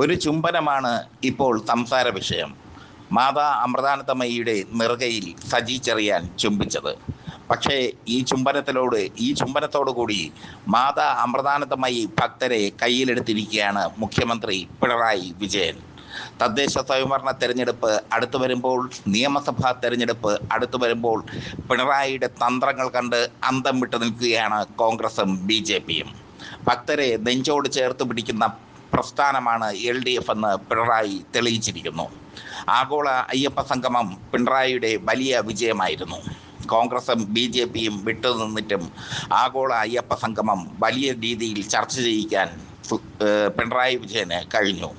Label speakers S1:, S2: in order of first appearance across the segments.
S1: ഒരു ചുംബനമാണ് ഇപ്പോൾ സംസാര വിഷയം. മാതാ അമൃതാനന്ദമയിയുടെ നെറുകയിൽ സജി ചെറിയാൻ ചുംബിച്ചത്. പക്ഷേ ഈ ചുംബനത്തിലോട് ഈ ചുംബനത്തോടു കൂടി മാതാ അമൃതാനന്ദമയി ഭക്തരെ കയ്യിലെടുത്തിരിക്കുകയാണ് മുഖ്യമന്ത്രി പിണറായി വിജയൻ. തദ്ദേശ സ്വയംഭരണ തെരഞ്ഞെടുപ്പ് അടുത്തു വരുമ്പോൾ നിയമസഭാ തെരഞ്ഞെടുപ്പ് അടുത്തു വരുമ്പോൾ പിണറായിയുടെ തന്ത്രങ്ങൾ കണ്ട് അന്തം വിട്ടു നിൽക്കുകയാണ് കോൺഗ്രസും ബി ഭക്തരെ നെഞ്ചോട് ചേർത്ത് പിടിക്കുന്ന പ്രസ്ഥാനമാണ് എൽ ഡി എഫ് എന്ന് പിണറായി തെളിയിച്ചിരിക്കുന്നു. ആഗോള അയ്യപ്പ സംഗമം പിണറായിയുടെ വലിയ വിജയമായിരുന്നു. കോൺഗ്രസും ബി ജെ പിയും വിട്ടുനിന്നിട്ടും ആഗോള അയ്യപ്പ സംഗമം വലിയ രീതിയിൽ ചർച്ച ചെയ്യിക്കാൻ പിണറായി വിജയന് കഴിഞ്ഞു.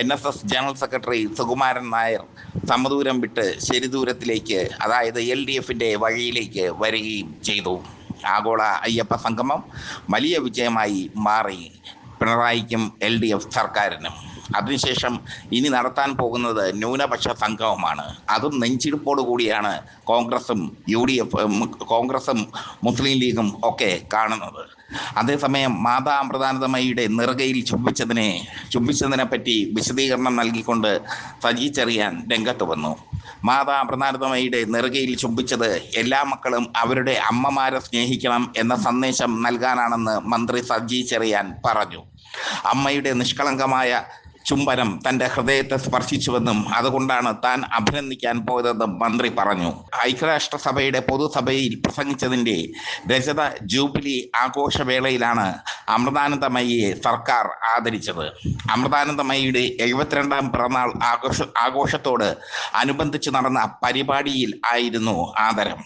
S1: N S S general secretary Sukumaran Nair സമദൂരം വിട്ട് ശരിദൂരത്തിലേക്ക് അതായത് എൽ ഡി എഫിന്റെ വഴിയിലേക്ക് വരികയും ചെയ്തു. ആഗോള അയ്യപ്പ സംഗമം വലിയ വിജയമായി മാറി. പിണറായിക്കും എൽ ഡി എഫ് സർക്കാരിനും. അതിനുശേഷം ഇനി നടത്താൻ പോകുന്നത് ന്യൂനപക്ഷ സംഗമമാണ് അതും നെഞ്ചിടിപ്പോടു കൂടിയാണ് കോൺഗ്രസും യു ഡി എഫ് കോൺഗ്രസും മുസ്ലിം ലീഗും ഒക്കെ കാണുന്നത്. അതേസമയം മാതാ അമൃതാനന്ദമയിയുടെ നിറകയിൽ ചുംബിച്ചതിനെ ചുംബിച്ചതിനെ പറ്റി വിശദീകരണം നൽകിക്കൊണ്ട് സജി ചെറിയാൻ രംഗത്ത് വന്നു. മാതാ അമൃതാനന്ദമയിയുടെ നെറുകയിൽ ചുംബിച്ചത് എല്ലാ മക്കളും അവരുടെ അമ്മമാരെ സ്നേഹിക്കണം എന്ന സന്ദേശം നൽകാനാണെന്ന് മന്ത്രി സജി ചെറിയാൻ പറഞ്ഞു. അമ്മയുടെ നിഷ്കളങ്കമായ ചുംബനം തന്റെ ഹൃദയത്തെ സ്പർശിച്ചുവെന്നും അതുകൊണ്ടാണ് താൻ അഭിനന്ദിക്കാൻ പോയതെന്നും മന്ത്രി പറഞ്ഞു. ഐക്യരാഷ്ട്രസഭയുടെ പൊതുസഭയിൽ പ്രസംഗിച്ചതിന്റെ രജത ജൂബിലി ആഘോഷവേളയിലാണ് അമൃതാനന്ദമയിയെ സർക്കാർ ആദരിച്ചത്. അമൃതാനന്ദമയിയുടെ എഴുപത്തിരണ്ടാം പിറന്നാൾ ആഘോഷ ആഘോഷത്തോട് അനുബന്ധിച്ച് നടന്ന പരിപാടിയിൽ ആയിരുന്നു ആദരം.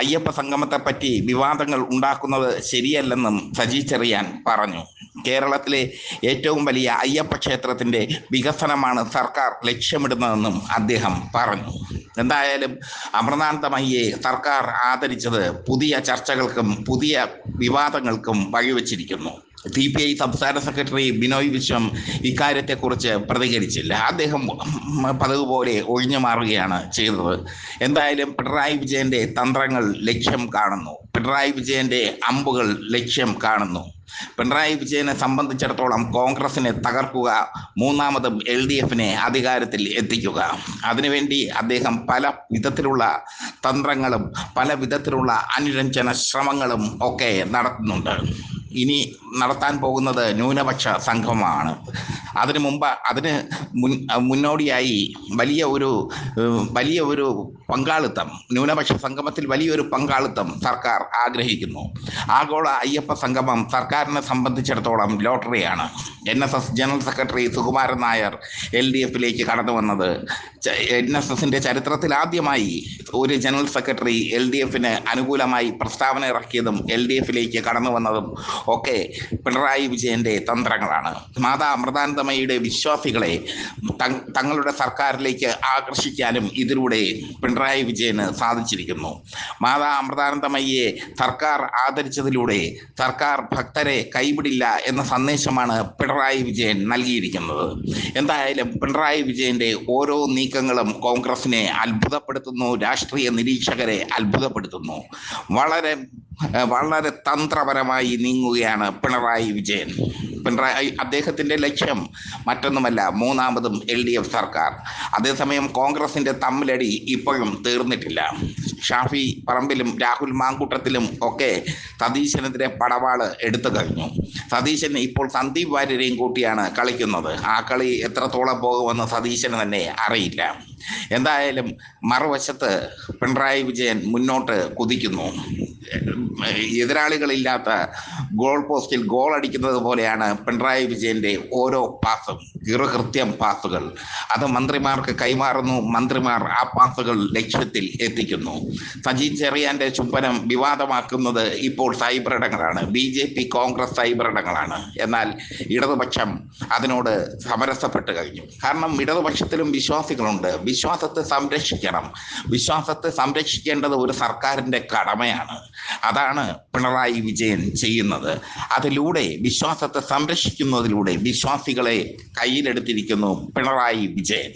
S1: അയ്യപ്പ സംഗമത്തെപ്പറ്റി വിവാദങ്ങൾ ഉണ്ടാക്കുന്നത് ശരിയല്ലെന്നും സജി ചെറിയാൻ പറഞ്ഞു. കേരളത്തിലെ ഏറ്റവും വലിയ അയ്യപ്പ ക്ഷേത്രത്തിന്റെ വികസനമാണ് സർക്കാർ ലക്ഷ്യമിടുന്നതെന്നും അദ്ദേഹം പറഞ്ഞു. എന്തായാലും അമൃതാനന്ദമയ്യെ സർക്കാർ ആദരിച്ചത് പുതിയ ചർച്ചകൾക്കും പുതിയ വിവാദങ്ങൾക്കും വഴിവെച്ചിരിക്കുന്നു. സി പി ഐ സംസ്ഥാന സെക്രട്ടറി ബിനോയ് വിശ്വം ഇക്കാര്യത്തെക്കുറിച്ച് പ്രതികരിച്ചില്ല. അദ്ദേഹം പതിവ് പോലെ ഒഴിഞ്ഞു മാറുകയാണ് ചെയ്തത്. എന്തായാലും പിണറായി വിജയന്റെ തന്ത്രങ്ങൾ ലക്ഷ്യം കാണുന്നു. പിണറായി വിജയന്റെ അമ്പുകൾ ലക്ഷ്യം കാണുന്നു. പിണറായി വിജയനെ സംബന്ധിച്ചിടത്തോളം കോൺഗ്രസിനെ തകർക്കുക മൂന്നാമതും എൽ ഡി എഫിനെ അധികാരത്തിൽ എത്തിക്കുക. അതിനുവേണ്ടി അദ്ദേഹം പല വിധത്തിലുള്ള തന്ത്രങ്ങളും പല വിധത്തിലുള്ള അനുരഞ്ജന ശ്രമങ്ങളും ഒക്കെ നടത്തുന്നുണ്ട്. ഇനി നടത്താൻ പോകുന്നത് ന്യൂനപക്ഷ സംഘമാണ്. അതിനു മുമ്പ് അതിന് മുന്നോടിയായി വലിയ ഒരു വലിയ ഒരു പങ്കാളിത്തം ന്യൂനപക്ഷ സംഗമത്തിൽ വലിയൊരു പങ്കാളിത്തം സർക്കാർ ആഗ്രഹിക്കുന്നു. ആഗോള അയ്യപ്പ സംഗമം സർക്കാരിനെ സംബന്ധിച്ചിടത്തോളം ലോട്ടറിയാണ്. N S S general secretary Sukumaran Nair L D എഫിലേക്ക് കടന്നു വന്നത്. എൻ എസ് എസിന്റെ ചരിത്രത്തിൽ ആദ്യമായി ഒരു ജനറൽ സെക്രട്ടറി എൽ ഡി എഫിന് അനുകൂലമായി പ്രസ്താവന ഇറക്കിയതും എൽ ഡി എഫിലേക്ക് കടന്നു വന്നതും ഒക്കെ പിണറായി വിജയന്റെ തന്ത്രങ്ങളാണ്. മാതാ അമൃതാനന്ദമയുടെ വിശ്വാസികളെ തങ്- തങ്ങളുടെ സർക്കാരിലേക്ക് ആകർഷിക്കാനും ഇതിലൂടെ പിണറായി വിജയന് സാധിച്ചിരിക്കുന്നു. മാതാ അമൃതാനന്ദമയ്യെ സർക്കാർ ആദരിച്ചതിലൂടെ സർക്കാർ ഭക്തരെ കൈവിടില്ല എന്ന സന്ദേശമാണ് പിണറായി വിജയൻ നൽകിയിരിക്കുന്നത്. എന്തായാലും പിണറായി വിജയന്റെ ഓരോ നീക്കങ്ങളും കോൺഗ്രസിനെ അത്ഭുതപ്പെടുത്തുന്നു രാഷ്ട്രീയ നിരീക്ഷകരെ അത്ഭുതപ്പെടുത്തുന്നു. വളരെ വളരെ തന്ത്രപരമായി നീങ്ങുകയാണ് പിണറായി വിജയൻ. പിണറായി അദ്ദേഹത്തിന്റെ ലക്ഷ്യം മറ്റൊന്നുമല്ല മൂന്നാമതും എൽ ഡി എഫ് സർക്കാർ. അതേസമയം കോൺഗ്രസിന്റെ തമ്മിലടി ഇപ്പോഴും തീർന്നിട്ടില്ല. ഷാഫി പറമ്പിലും രാഹുൽ മാങ്കൂട്ടത്തിലും ഒക്കെ സതീശനെതിരെ പടവാൾ എടുത്തു കഴിഞ്ഞു. സതീശൻ ഇപ്പോൾ സന്ദീപ് വാര്യരെയും കൂട്ടിയാണ് കളിക്കുന്നത്. ആ കളി എത്രത്തോളം പോകുമെന്ന് സതീശന് തന്നെ അറിയില്ല. എന്തായാലും മറുവശത്ത് പിണറായി വിജയൻ മുന്നോട്ട് കുതിക്കുന്നു. എതിരാളികളില്ലാത്ത ഗോൾ പോസ്റ്റിൽ ഗോൾ അടിക്കുന്നത് പോലെയാണ് പിണറായി വിജയന്റെ ഓരോ പാസും കൃത്യം പാസുകൾ അത് മന്ത്രിമാർക്ക് കൈമാറുന്നു മന്ത്രിമാർ ആ പാസുകൾ ലക്ഷ്യത്തിൽ എത്തിക്കുന്നു. സജി ചെറിയാന്റെ ചുംബനം വിവാദമാക്കുന്നത് ഇപ്പോൾ cyber ഇടങ്ങളാണ്. B J P Congress cyber ഇടങ്ങളാണ്. എന്നാൽ ഇടതുപക്ഷം അതിനോട് സമരസപ്പെട്ട് കഴിഞ്ഞു. കാരണം ഇടതുപക്ഷത്തിലും വിശ്വാസികളുണ്ട്. വിശ്വാസത്തെ സംരക്ഷിക്കണം. വിശ്വാസത്തെ സംരക്ഷിക്കേണ്ടത് ഒരു സർക്കാരിന്റെ കടമയാണ്. അതാണ് പിണറായി വിജയൻ ചെയ്യുന്നത്. അതിലൂടെ വിശ്വാസത്തെ സംരക്ഷിക്കുന്നതിലൂടെ വിശ്വാസികളെ കയ്യിലെടുത്തിരിക്കുന്നു പിണറായി വിജയൻ.